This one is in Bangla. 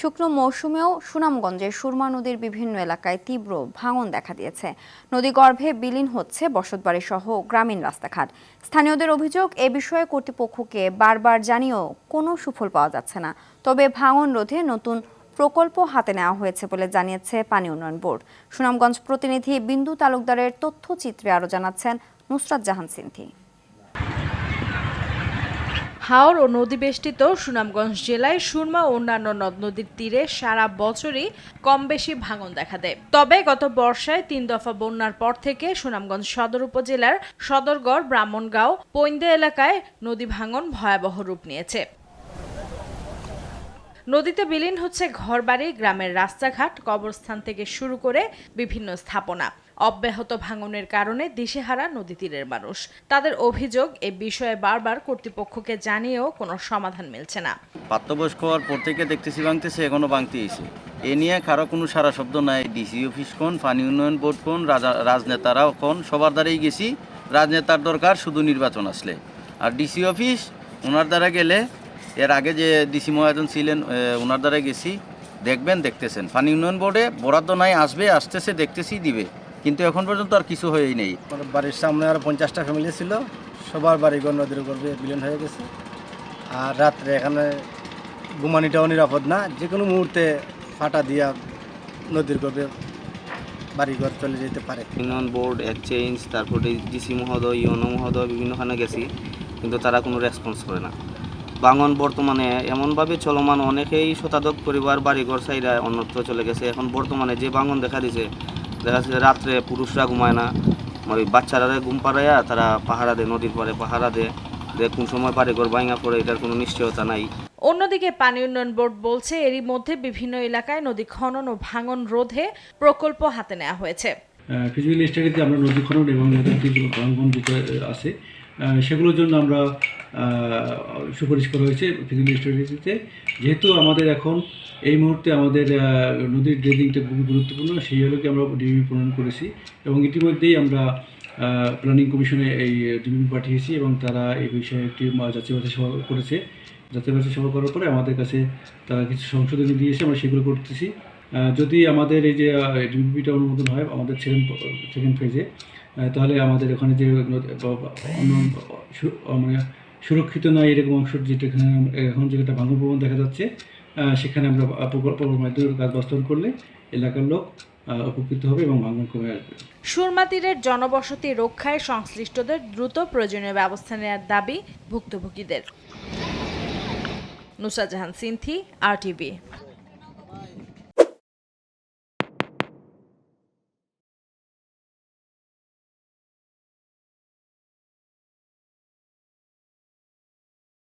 শুকনো মৌসুমেও সুনামগঞ্জের সুরমা নদীর বিভিন্ন এলাকায় তীব্র ভাঙন দেখা দিয়েছে। নদীগর্ভে বিলীন হচ্ছে বসতবাড়ি সহ গ্রামীণ রাস্তাঘাট। স্থানীয়দের অভিযোগ, এ বিষয়ে কর্তৃপক্ষকে বারবার জানিয়েও কোনো সুফল পাওয়া যাচ্ছে না। তবে ভাঙন রোধে নতুন প্রকল্প হাতে নেওয়া হয়েছে বলে জানিয়েছে পানি উন্নয়ন বোর্ড। সুনামগঞ্জ প্রতিনিধি বিন্দু তালুকদারের তথ্যচিত্রে আরও জানাচ্ছেন নুসরাত জাহান সিন্ধি। হাওর ও নদী বেষ্টিত সুনামগঞ্জ জেলায় সুরমা ও অন্যান্য নদ নদীর তীরে সারা বছরই কম বেশি ভাঙন দেখা দেয়। তবে গত বর্ষায় তিন দফা বন্যার পর থেকে সুনামগঞ্জ সদর উপজেলার সদরগড়, ব্রাহ্মণগাঁও, পৈন্দে এলাকায় নদী ভাঙন ভয়াবহ রূপ নিয়েছে। নদীতে বিলীন হচ্ছে ঘরবাড়ি, গ্রামের রাস্তাঘাট, কবরস্থান থেকে শুরু করে বিভিন্ন স্থাপনা। অব্যাহত ভাঙনের কারণে দিশেহারা নদী তীরের মানুষ। তাদের অভিযোগ এ বিষয়ে বারবার কর্তৃপক্ষকে জানিয়েও কোনো সমাধান মিলছে না। প্রাপ্তবয়স্ক হওয়ার পর থেকে দেখতেছি ভাঙতেছে, এখনও ভাঙতে এসে এ নিয়ে কারও কোনো সারা শব্দ নাই। ডিসি অফিস কোন, পানি উন্নয়ন বোর্ড কোন, রাজা- রাজনেতারাও কোন, সবার দ্বারাই গেছি। রাজনেতার দরকার শুধু নির্বাচন আসলে। আর ডিসি অফিস, ওনার দ্বারা গেলে, এর আগে যে ডিসি মহাজন ছিলেন ওনার দ্বারা গেছি। দেখবেন, দেখতেছেন। পানি উন্নয়ন বোর্ডে বরাদ্দ নাই, আসবে, আসতেছে, দেখতেছি, দিবে। কিন্তু এখন পর্যন্ত আর কিছু হয়েই নেই। বাড়ির সামনে আরও পঞ্চাশটা ফ্যামিলি ছিল। সবার বাড়িঘর নদীর গর্ভে বিলীন হয়ে গেছে। আর রাত্রে এখানে ঘুমানিটাও নিরাপদ না। যে কোনো মুহূর্তে ফাটা দিয়া নদীর গর্ভে বাড়িঘর চলে যেতে পারে। ইউনিয়ন বোর্ড এক্সচেঞ্জ তারপরে ডিসি মহোদয় ইউনো মহোদয় বিভিন্নখানে গেছি। কিন্তু তারা কোনো রেসপন্স করে না। বাঙন বর্তমানে এমনভাবে চলমান অনেকেই শতাধিক পরিবার বাড়িঘর সাইডা অন্যত্র চলে গেছে। এখন বর্তমানে যে বাঙন দেখা দিছে দেখা যাচ্ছে রাত্রে পুরুষরা ঘুমায় না। ওই বাচ্চারা ঘুম পাড়াইয়া তারা পাহারা দেয় নদীর পাড়ে পাহারা দেয় কোন সময় বাড়িঘর ভাঙা পড়ে এটার কোনো নিশ্চয়তা নাই। অন্যদিকে পানি উন্নয়ন বোর্ড বলছে এরই মধ্যে বিভিন্ন এলাকায় নদী খনন ও ভাঙন রোধে প্রকল্প হাতে নেওয়া হয়েছে। ফিজিক্যাল স্টাডিতে আমরা নদী খনন এবং নদীর ভাঙ্গন যেটা আছে। সেগুলোর জন্য আমরা সুপারিশ করা হয়েছে ফিজিক্যাল স্টাডিতে যেহেতু আমাদের এখন এই মুহূর্তে আমাদের নদীর ড্রেজিংটা খুবই গুরুত্বপূর্ণ সেই আলোকে আমরা ডিবি প্রণয়ন করেছি এবং ইতিমধ্যেই আমরা প্ল্যানিং কমিশনে এই ডিবি পাঠিয়েছি এবং তারা এই বিষয়ে একটি যাচাই বাছাই সভা করেছে যাচাই বাছাই সভা করার পরে আমাদের কাছে তারা কিছু সংশোধনী দিয়েছে আমরা সেগুলো করতেছি যদি আমাদের এই যে ডিবিপিটা অনুমোদন হয় আমাদের সেকেন্ড সেকেন্ড ফেজে তাহলে আমাদের ওখানে যে অন্য মানে সুরক্ষিত নয়, এরকম অংশ যেটা এখানে এখন যেটা ভাঙন প্রবণ দেখা যাচ্ছে সেখানে আমরা প্রকল্পের মাধ্যমে কাজ বাস্তবায়ন করলে এলাকার লোক উপকৃত হবে এবং ভাঙন কমে আসবে। সুরমা তীরের জনবসতি রক্ষায় সংশ্লিষ্টদের দ্রুত প্রয়োজনীয় ব্যবস্থা নেওয়ার দাবি ভুক্তভোগীদের। Nusrat Jahan, Sinthi, R TV